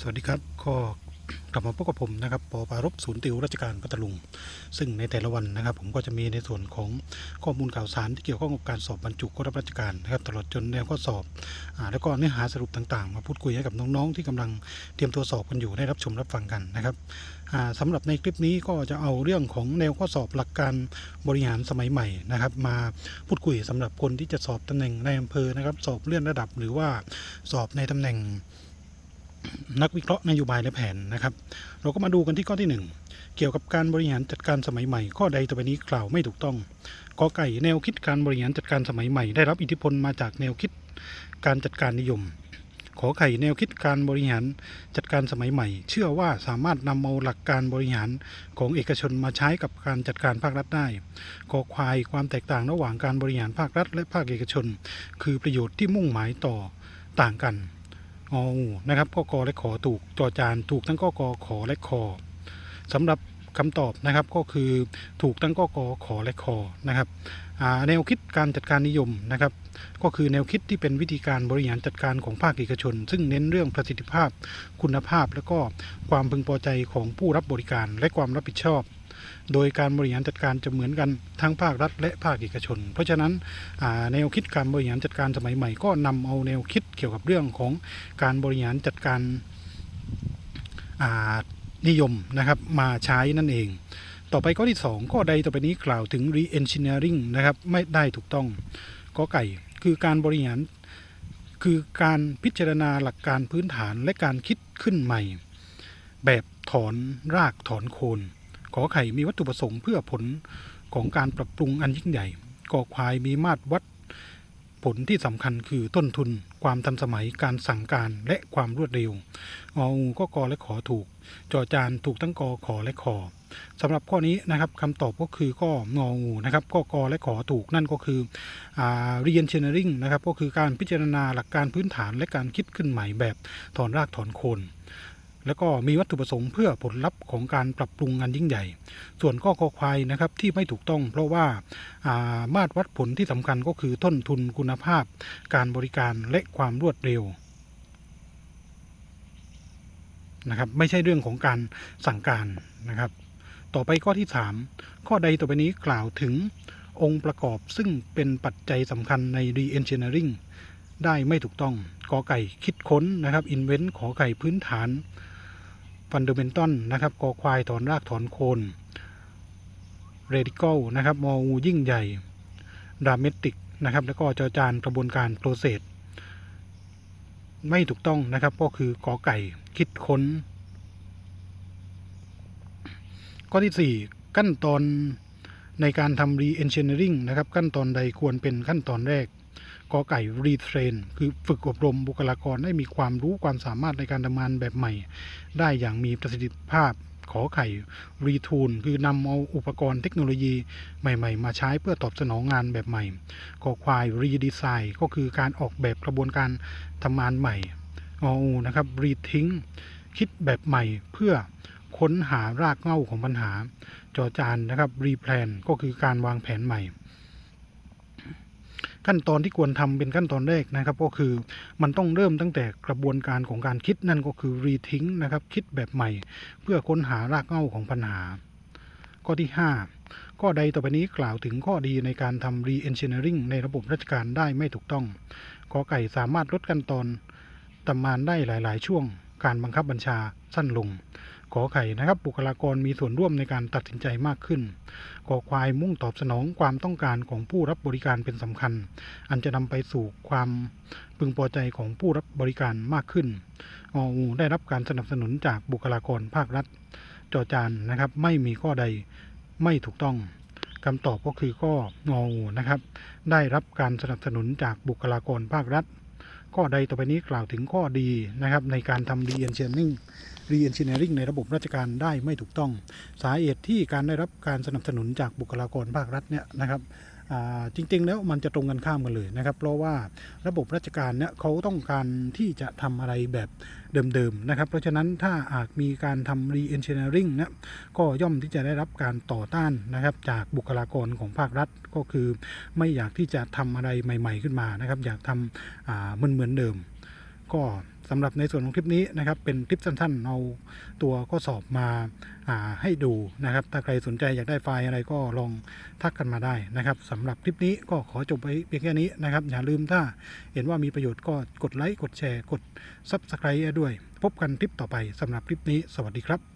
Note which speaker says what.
Speaker 1: สวัสดีครับก็กลับมาพบกับผมนะครับปอปารบศูนย์ติวราชการพัทลุง ซึ่งในแต่ละวันนะครับ ผมก็จะมีในส่วนของข้อมูลข่าวสารที่เกี่ยวข้องกับการสอบบรรจุข้อรับราชการนะครับ ตลอดจนแนวข้อสอบอแล้วก็เนื้อหาสรุปต่างๆ มาพูดคุยให้กับน้องๆ ที่กำลังเตรียมตัวสอบกันอยู่ได้รับชมรับฟังกันนะครับอ่าสำหรับในคลิปนี้ก็จะเอาเรื่องของแนวข้อสอบหลักการบริหารสมัยใหม่นะครับ มาพูดคุยสำหรับคนที่จะสอบตำแหน่งในอำเภอนะครับ สอบเลื่อนระดับหรือว่าสอบในตำแหน่ง นักวิเคราะห์นโยบายและแผนนะครับ เราก็มาดูกันที่ข้อที่ 1 เกี่ยวกับการบริหารจัดการสมัยใหม่ ข้อใดต่อไปนี้กล่าวไม่ถูกต้องกอไก่แนวคิดการบริหารจัดการสมัยใหม่ ได้รับอิทธิพลมาจากแนวคิดการจัดการนิยม ขอไข่แนวคิดการบริหารจัดการสมัยใหม่ เชื่อว่าสามารถนำเอาหลักการบริหารของเอกชนมาใช้กับการจัดการภาครัฐได้กอควายความแตกต่างระหว่างการบริหารภาครัฐ และภาคเอกชน คือประโยชน์ที่มุ่งหมายต่อต่างกัน องูนะครับก็กอและขอถูกจอจานถูกทั้งก็กอขอและคอสำหรับคำตอบนะครับก็คือถูกทั้งก็กอขอและคอนะครับแนวคิดการจัดการนิยมนะครับ ก็คือแนวคิดที่เป็นวิธีการบริหารจัดการของภาคเอกชน ซึ่งเน้นเรื่องประสิทธิภาพ คุณภาพ และก็ความพึงพอใจของผู้รับบริการและความรับผิดชอบ โดยการบริหารจัดการจะเหมือนกันทั้งภาครัฐ และภาคเอกชน เพราะฉะนั้นแนวคิดการบริหารจัดการสมัยใหม่ ก็นำเอาแนวคิดเกี่ยวกับเรื่องของการบริหารจัดการานิยมนะครับมาใช้นั่นเอง ต่อไปข้อที่ 2 ข้อใดต่อไปนี้กล่าวถึง re-engineering นะครับไม่ได้ถูกต้องกอไก่คือการบริหารคือการพิจารณาหลักการพื้นฐานและการคิดขึ้นใหม่ แบบถอนรากถอนโคน ขอไข่มีวัตถุประสงค์เพื่อผลของการปรับปรุงอันยิ่งใหญ่กอควายมีมาตรวัดผลที่สำคัญคือต้นทุน ความทันสมัยการสั่งการและความรวดเร็วงองูก็กอและขอถูก จอจานถูกทั้งกอขอและขอสำหรับข้อนี้นะครับคำตอบก็คือก็งองูนะครับก็กอและขอถูกนั่นก็คืออ่า re-engineering นะครับก็คือการพิจารณาหลักการพื้นฐานและการคิดขึ้นใหม่แบบถอนรากถอนโคน แล้วก็มีวัตถุประสงค์เพื่อผลลัพธ์ของการปรับปรุงงานยิ่งใหญ่ ส่วนข้อคอควายนะครับที่ไม่ถูกต้อง เพราะว่าามาตรวัดผลที่สำคัญก็คือต้นทุนคุณภาพ การบริการและความรวดเร็วนะครับไม่ใช่เรื่องของการสั่งการนะครับ ต่อไปข้อที่ 3 ข้อใดต่อไปนี้กล่าวถึงองค์ประกอบซึ่งเป็นปัจจัยสำคัญใน re-engineering ได้ไม่ถูกต้องกอไก่คิดค้นนะครับ invent ขอไก่พื้นฐาน fundamental นะครับกอควายถอนรากถอนโคนเรดิคอลนะครับมองูยิ่งใหญ่ดราเมติกนะครับ แล้วก็จอจานกระบวนการโปรเซสไม่ถูกต้องนะครับ ก็คือกอไก่คิดค้น ข้อที่ 4 ขั้นตอน ในการทำ re-engineering นะครับขั้นตอนใดควรเป็นขั้นตอนแรกกอไก่ retrain คือฝึกอบรมบุคลากรให้มีความรู้ความสามารถในการทำงานแบบใหม่ ได้อย่างมีประสิทธิภาพขอไข่ retool คือนำเอาอุปกรณ์เทคโนโลยีใหม่ ๆ มาใช้เพื่อตอบสนองงานแบบใหม่กอควาย redesign ก็คือการออกแบบกระบวนการทำงานใหม่ออูนะครับ rethink คิดแบบใหม่เพื่อค้นหารากเหง้าของปัญหา จอจานนะครับ replan ก็คือการวางแผนใหม่ ขั้นตอนที่ควรทำเป็นขั้นตอนแรกนะครับ ก็คือมันต้องเริ่มตั้งแต่กระบวนการของการคิดนั่นก็คือ rethink นะครับ คิดแบบใหม่ เพื่อค้นหารากเหง้าของปัญหา ข้อที่ 5 ข้อใดต่อไปนี้กล่าวถึงข้อดีในการทำ re-engineering ในระบบราชการได้ไม่ถูกต้องกอไก่สามารถลดขั้นตอนทำงานได้หลาย ๆ ช่วง การบังคับบัญชาสั้นลง ขอไข่นะครับบุคลากรมีส่วนร่วมในการตัดสินใจมากขึ้นกอควายมุ่งตอบสนองความต้องการของผู้รับบริการเป็นสำคัญ อันจะนำไปสู่ความพึงพอใจของผู้รับบริการมากขึ้นองูได้รับการสนับสนุนจากบุคลากรภาครัฐ จอจานนะครับ ไม่มีข้อใดไม่ถูกต้องคำตอบก็คือข้ององูนะครับ ได้รับการสนับสนุนจากบุคลากรภาครัฐ ข้อใดต่อไปนี้กล่าวถึงข้อดีนะครับ ในการทำดีเอ็นช์นิ่ง re-engineering re-engineering ในระบบราชการได้ไม่ถูกต้อง สาเหตุที่การได้รับการสนับสนุนจากบุคลากรภาครัฐเนี่ยนะครับจริงๆ แล้วมันจะตรงกันข้ามกันเลยนะครับ เพราะว่าระบบราชการเนี่ยเขาต้องการที่จะทำอะไรแบบเดิมๆนะครับ เพราะฉะนั้นถ้าอาจมีการทำ re-engineering เนี่ยก็ย่อมที่จะได้รับการต่อต้านนะครับ จากบุคลากรของภาครัฐก็คือไม่อยากที่จะทำอะไรใหม่ ๆขึ้นมานะครับ อยากทำเหมือนเหมือนเดิม ก็ สำหรับในส่วนของคลิปนี้นะครับเป็นคลิปสั้นๆเอาตัวข้อสอบมาาให้ดูนะครับ ถ้าใครสนใจอยากได้ไฟล์อะไรก็ลองทักกันมาได้นะครับสำหรับคลิปนี้ก็ขอจบไปเพียงแค่นี้นะครับ อย่าลืมถ้าเห็นว่ามีประโยชน์ก็กดไลค์กดแชร์ กด Subscribe ด้วย พบกันคลิปต่อไปสำหรับคลิปนี้ สวัสดีครับ